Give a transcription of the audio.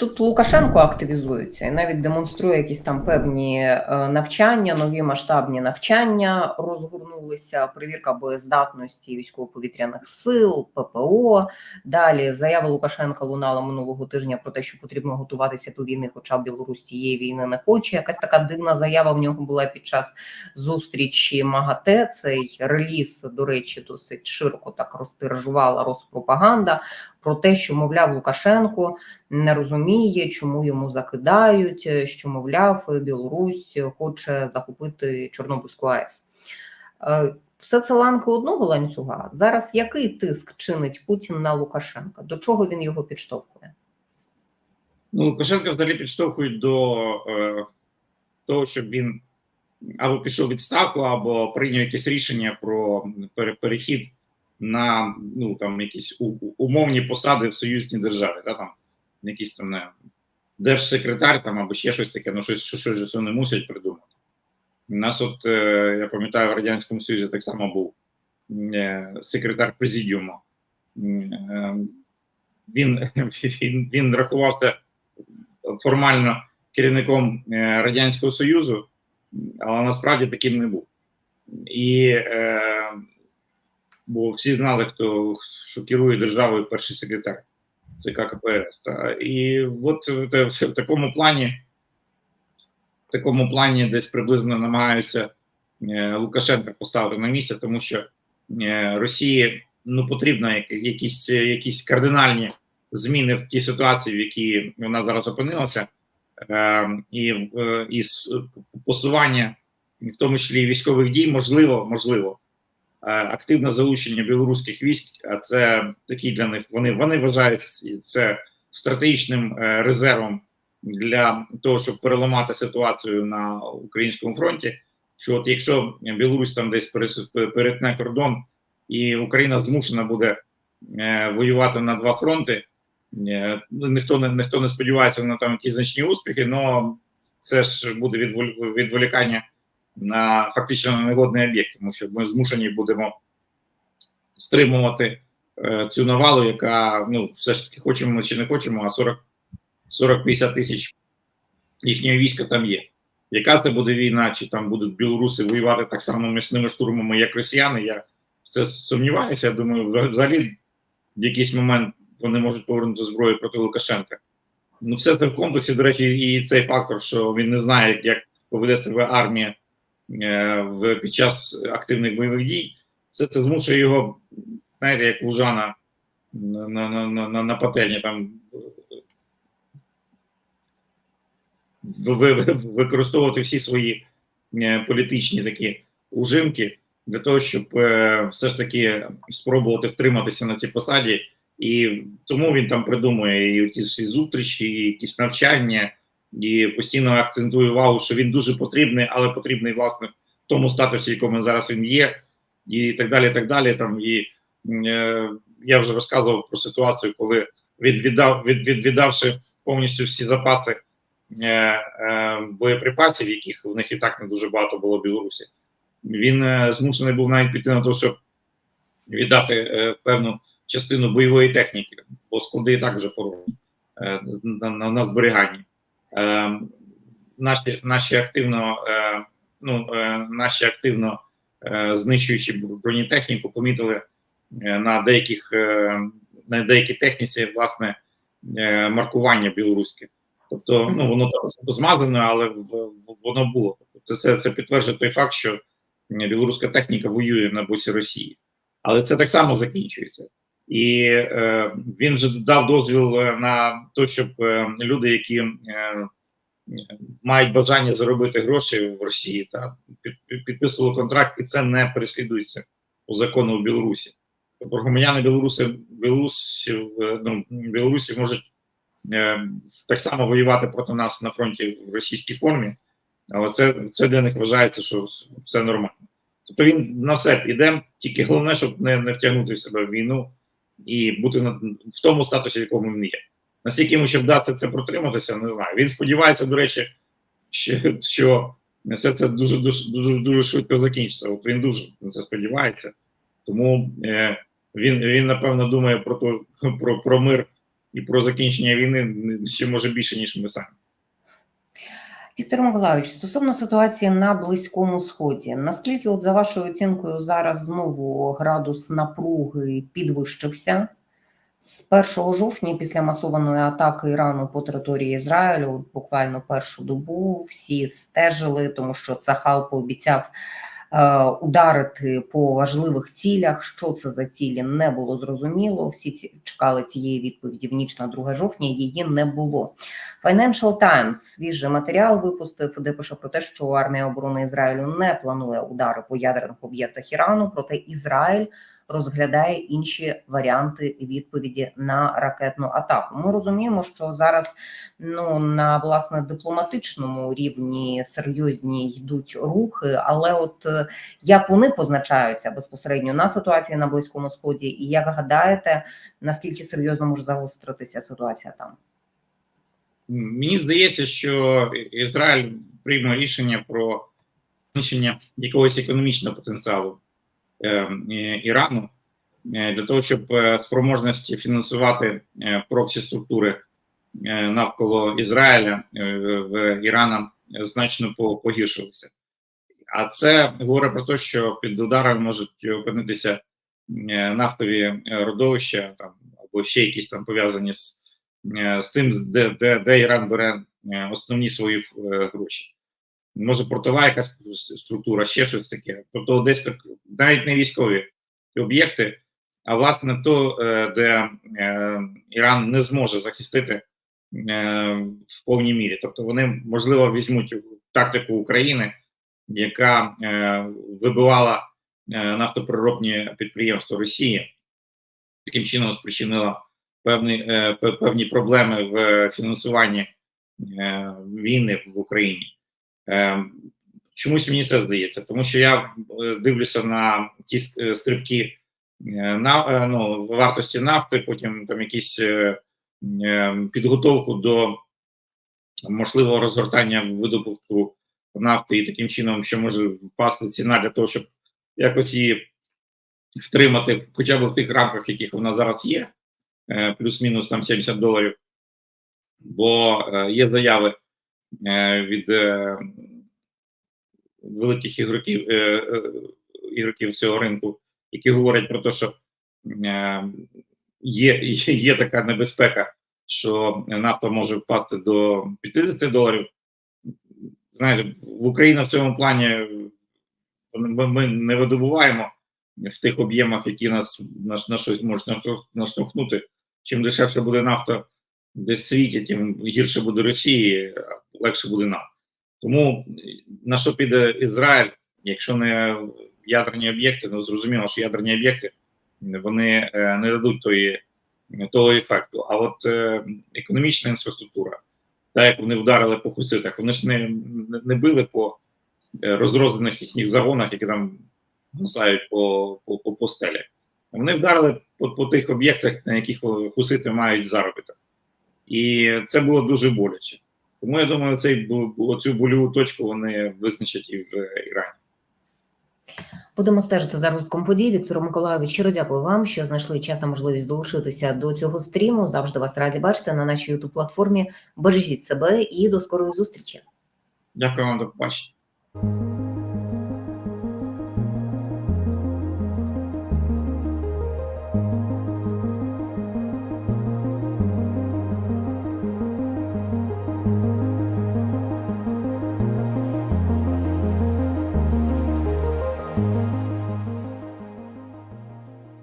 Тут Лукашенко активізується і навіть демонструє якісь там певні е, навчання, нові масштабні навчання розгорнулися. Перевірка боєздатності військово-повітряних сил, ППО. Далі заява Лукашенка лунала минулого тижня про те, що потрібно готуватися до війни, хоча Білорусь цієї війни не хоче. Якась така дивна заява в нього була під час зустрічі МАГАТЕ. Цей реліз, до речі, досить широко так розтиражувала розпропаганда про те, що мовляв Лукашенко не розуміє, чому йому закидають, е, що мовляв Білорусь хоче захопити Чорнобильську АЕС. Е, Все це ланки одного ланцюга. Зараз який тиск чинить Путін на Лукашенка? До чого він його підштовхує? Ну, Лукашенка взагалі підштовхують до е, того, щоб він або пішов відставку, або прийняв якесь рішення про перехід на ну там якісь умовні посади в союзній державі, да, там якийсь там не держсекретар там або ще щось таке, ну щось, що, що ж вони мусять придумати. У нас, от е, я пам'ятаю, в Радянському Союзі так само був е, секретар президіуму. Е, Він, він, він рахувався формально керівником Радянського Союзу, але насправді таким не був. І бо всі знали, хто що керує державою перший секретар ЦК КПРС. Та. І от в, те- в такому плані, в такому плані десь приблизно намагаються е, Лукашенка поставити на місце, тому що е, Росії ну, потрібно якісь, якісь кардинальні зміни в тій ситуації, в якій вона зараз опинилася, е, і, е, і посування, в тому числі військових дій, можливо, можливо, активне залучення білоруських військ, а це такий для них. Вони вони вважають це стратегічним е, резервом для того, щоб переламати ситуацію на українському фронті. Що от якщо Білорусь там десь перетне кордон, і Україна змушена буде е, воювати на два фронти. Е, ну, ніхто не ніхто не сподівається на там якісь значні успіхи, але це ж буде відволі- відволікання на фактично на негодний об'єкт, тому що ми змушені будемо стримувати е, цю навалу, яка ну все ж таки хочемо ми чи не хочемо, а 40 40-50 тисяч їхнього війська там є. Яка це буде війна, чи там будуть білоруси воювати так само м'ясними штурмами, як росіяни? Я це сумніваюся. Я думаю, взагалі в якийсь момент вони можуть повернути зброю проти Лукашенка. Ну, все це в комплексі, до речі, і цей фактор, що він не знає, як поведе себе армія в, під час активних бойових дій, все це змушує його, знаєте, як вужана на, на, на, на, на пательні там використовувати всі свої е, політичні такі ужимки для того, щоб е, все ж таки спробувати втриматися на цій посаді. І тому він там придумує і ті всі зустрічі, і якісь навчання, і постійно акцентує увагу, що він дуже потрібний, але потрібний власне в тому статусі, якому зараз він є, і так далі. так далі. Там і е, я вже розказував про ситуацію, коли він від, від, повністю всі запаси е, е, боєприпасів, яких в них і так не дуже багато було в Білорусі. Він е, змушений був навіть піти на те, щоб віддати е, певну частину бойової техніки, бо склади і так вже порожні е, на, на, на зберіганні. Е, наші, наші активно, е, ну, е, наші активно е, знищуючи бронетехніку, помітили е, на деяких е, на деякій техніці власне е, маркування білоруське. Тобто, ну воно там змазане, але воно було. Тобто, це, це підтверджує той факт, що білоруська техніка воює на боці Росії. Але це так само закінчується. І е, він же дав дозвіл е, на те, щоб е, люди, які е, мають бажання заробити гроші в Росії, та під, під- підписували контракт, і це не переслідується по закону в Білорусі. Тобто громадяни Білорусі, Білорусі, ну, Білорусі можуть е, так само воювати проти нас на фронті в російській формі, але це, це для них вважається, що все нормально. Тобто він на все піде, тільки головне, щоб не, не втягнути в себе в війну і бути в тому статусі, в якому він є. Наскільки йому ще вдасться це протриматися, не знаю. Він сподівається, до речі, що, що все це дуже дуже дуже дуже швидко закінчиться. От він дуже на це сподівається. Тому е, він він напевно думає про то, про, про мир і про закінчення війни ще може більше, ніж ми самі. Віктор Миколаївич, стосовно ситуації на Близькому Сході, наскільки, от за вашою оцінкою, зараз знову градус напруги підвищився? З 1 жовтня, після масованої атаки Ірану по території Ізраїлю, буквально першу добу всі стежили, тому що Цахал пообіцяв ударити по важливих цілях. Що це за цілі, не було зрозуміло. Всі чекали цієї відповіді в ніч на 2 жовтня. Її не було. Financial Times свіжий матеріал випустив, де пише про те, що армія оборони Ізраїлю не планує удари по ядерних об'єктах Ірану, проте Ізраїль розглядає інші варіанти відповіді на ракетну атаку. Ми розуміємо, що зараз ну на власне дипломатичному рівні серйозні йдуть рухи, але от е, як вони позначаються безпосередньо на ситуації на близькому сході, і як гадаєте, наскільки серйозно може загостритися ситуація там? Мені здається, що Ізраїль прийме рішення про знищення якогось економічного потенціалу Ірану е, для того, щоб е, спроможності фінансувати е, проксі структури е, навколо Ізраїля е, в Ірана значно по- погіршилися. А це говорить про те, що під ударом можуть опинитися е, нафтові е, родовища там або ще якісь там пов'язані з е, з тим, де, де, де Іран бере е, основні свої е, гроші. Може, портова якась структура, ще щось таке. Тобто, десь так, навіть не військові об'єкти, а власне то, е, де е, Іран не зможе захистити е, в повній мірі. Тобто, вони можливо візьмуть тактику України, яка вибивала нафтопереробні підприємства Росії, таким чином спричинила певні, певні проблеми в фінансуванні війни в Україні. Е, Чомусь мені це здається, тому що я е, дивлюся на ті е, стрибки е, на ну, вартості нафти, потім там якісь е, е, підготовку до можливого розгортання видобутку нафти, і таким чином, що може впасти ціна для того, щоб якось її втримати, хоча б в тих рамках, яких вона зараз є, плюс-мінус там 70 доларів. Бо є заяви від е, великих ігроків, е, е, ігроків цього ринку, які говорять про те, що е, є, є, така небезпека, що нафта може впасти до 50 доларів. Знаєте, в Україні в цьому плані ми, не видобуваємо в тих об'ємах, які нас на, на щось можуть наштовхнути. Чим дешевше буде нафта десь світі, тим гірше буде Росії, легше буде нам. Тому на що піде Ізраїль, якщо не ядерні об'єкти, ну зрозуміло, що ядерні об'єкти вони е, не дадуть тої, того ефекту. А от е, економічна інфраструктура, так як вони вдарили по хуситах, вони ж не, не, били по е, розрознених їхніх загонах, які там гасають по, по, по, по стелі. Вони вдарили по, по тих об'єктах, на яких хусити мають заробіток. І це було дуже боляче. Тому я думаю, цей оцю цю больову точку вони визначать і в Ірані. Будемо стежити за розвитком подій. Віктору Миколаївич, щиро дякую вам, що знайшли час та можливість долучитися до цього стріму. Завжди вас раді бачити на нашій youtube платформі. Бережіть себе і до скорої зустрічі. Дякую вам до побачення.